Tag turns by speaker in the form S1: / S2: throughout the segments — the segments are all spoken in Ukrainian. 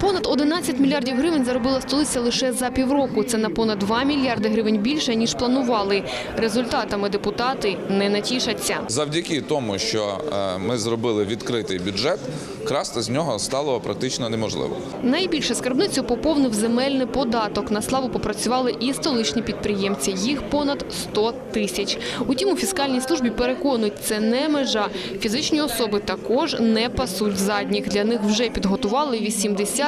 S1: Понад 11 мільярдів гривень заробила столиця лише за півроку. Це на понад 2 мільярди гривень більше, ніж планували. Результатами депутати не натішаться.
S2: Завдяки тому, що е, ми зробили відкритий бюджет, красти з нього стало практично неможливо.
S1: Найбільше скарбницю поповнив земельний податок. На славу попрацювали і столичні підприємці. Їх понад 100 тисяч. Утім, у фіскальній службі переконують, це не межа. Фізичні особи також не пасуть задніх. Для них вже підготували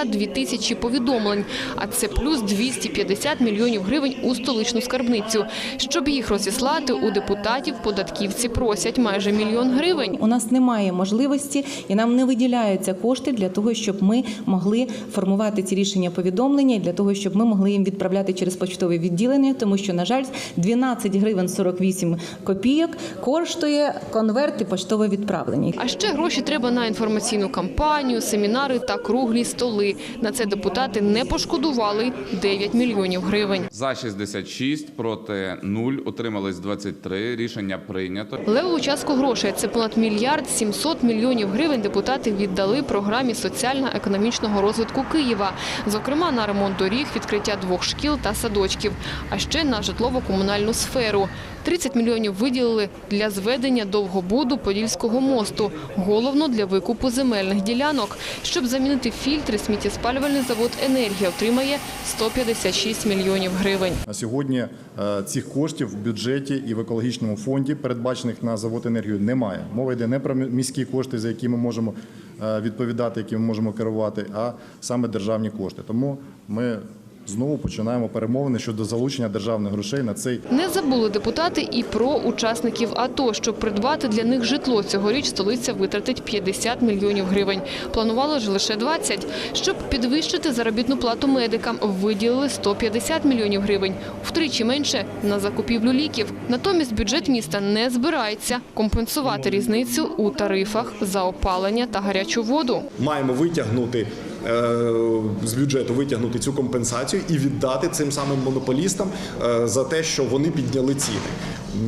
S1: 82 тисячі повідомлень, а це плюс 250 мільйонів гривень у столичну скарбницю. Щоб їх розіслати, у депутатів податківці просять майже мільйон гривень.
S3: У нас немає можливості і нам не виділяються кошти для того, щоб ми могли формувати ці рішення повідомлення і для того, щоб ми могли їм відправляти через почтове відділення, тому що, на жаль, 12 гривень 48 копійок коштує конверт і поштове відправлення.
S1: А ще гроші треба на інформаційну кампанію, семінари та круглі столи. На це депутати не пошкодували 9 мільйонів гривень.
S4: За 66, проти 0, утримались 23. Рішення прийнято.
S1: Левову частку грошей – це понад мільярд 700 мільйонів гривень депутати віддали програмі соціально-економічного розвитку Києва. Зокрема, на ремонт доріг, відкриття двох шкіл та садочків, а ще на житлово-комунальну сферу. 30 мільйонів виділили для зведення довгобуду Подільського мосту, головно для викупу земельних ділянок. Щоб замінити фільтри, сміттєспалювальний завод «Енергія» отримає 156 мільйонів гривень.
S5: На сьогодні е, цих коштів в бюджеті і в екологічному фонді, передбачених на завод енергію, немає. Мова йде не про міські кошти, за які ми можемо е, відповідати, які ми можемо керувати, а саме державні кошти. Тому ми знову починаємо перемовини щодо залучення державних грошей на цей
S1: Не забули депутати і про учасників АТО. Щоб придбати для них житло, цьогоріч столиця витратить 50 мільйонів гривень. Планувало ж лише 20. Щоб підвищити заробітну плату медикам, виділили 150 мільйонів гривень. Втричі менше на закупівлю ліків. Натомість бюджет міста не збирається компенсувати різницю у тарифах за опалення та гарячу воду.
S6: маємо витягнути е, бюджету витягнути цю компенсацію і віддати цим самим монополістам е, за те, що вони підняли ціни.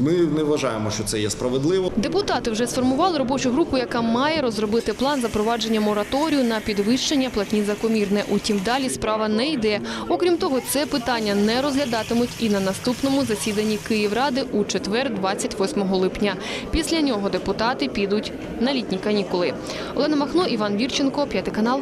S6: Ми не вважаємо, що це є справедливо.
S1: Депутати вже сформували робочу групу, яка має розробити план запровадження мораторію на підвищення платні за комірне. Утім, далі справа не йде. Окрім того, це питання не розглядатимуть і на наступному засіданні Київради у четвер, 28 липня. Після нього депутати підуть на літні канікули. Олена Махно, Іван Вірченко, п'ятий канал.